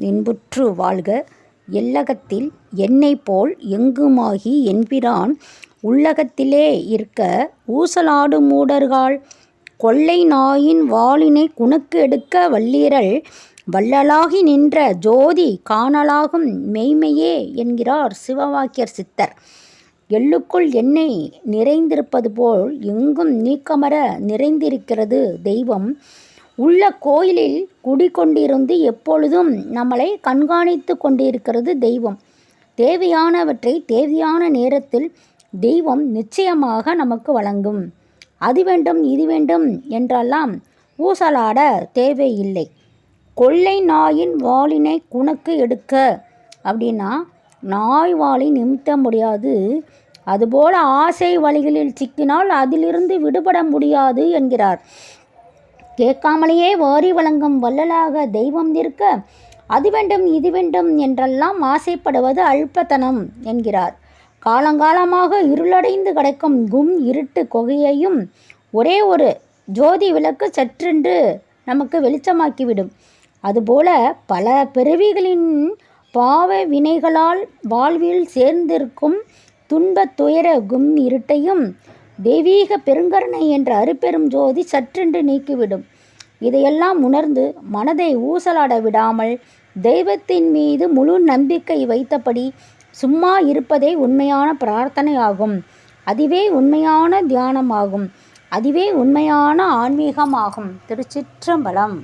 இன்புற்று வாழ்க எல்லகத்தில் என்னை போல் எங்குமாகி என்பிரான் உள்ளகத்திலே இருக்க ஊசலாடு மூடர்காள் கொள்ளை நாயின் வாளினை குணக்கு எடுக்க வல்லீரல் வள்ளலாகி நின்ற ஜோதி காணலாகும் மெய்மையே என்கிறார் சிவவாக்கியர் சித்தர். எள்ளுக்குள் எண்ணெய் நிறைந்திருப்பது போல் எங்கும் நீக்கமற நிறைந்திருக்கிறது தெய்வம். உள்ள கோயிலில் குடிகொண்டிருந்து எப்பொழுதும் நம்மளை கண்காணித்து கொண்டிருக்கிறது தெய்வம். தேவையானவற்றை தேவையான நேரத்தில் தெய்வம் நிச்சயமாக நமக்கு வழங்கும். அது வேண்டும் இது வேண்டும் என்றெல்லாம் ஊசலாட தேவையில்லை. கொள்ளை நாயின் வாளினை குணக்கு எடுக்க அப்படின்னா நாய் வாளி நிமித்த முடியாது. அதுபோல ஆசை வழிகளில் சிக்கினால் அதிலிருந்து விடுபட முடியாது என்கிறார். கேட்காமலேயே வாரி வழங்கும் வள்ளலாக தெய்வம் நிற்க அது வேண்டும் இது வேண்டும் என்றெல்லாம் ஆசைப்படுவது அல்பத்தனம் என்கிறார். காலங்காலமாக இருளடைந்து கிடக்கும் கும் இருட்டு கொகையையும் ஒரே ஒரு ஜோதி விளக்கு சற்றென்று நமக்கு வெளிச்சமாக்கிவிடும். அதுபோல பல பிறவிகளின் பாவ வினைகளால் வாழ்வில் சேர்ந்திருக்கும் துன்பத் துயர கும் இருட்டையும் தெய்வீக பெருங்கருணை என்ற அருப்பெரும் ஜோதி சற்றென்று நீக்கிவிடும். இதையெல்லாம் உணர்ந்து மனதை ஊசலாட விடாமல் தெய்வத்தின் மீது முழு நம்பிக்கை வைத்தபடி சும்மா இருப்பதே உண்மையான பிரார்த்தனையாகும். அதுவே உண்மையான தியானமாகும். அதுவே உண்மையான ஆன்மீகமாகும். திருச்சிற்றம்பலம்.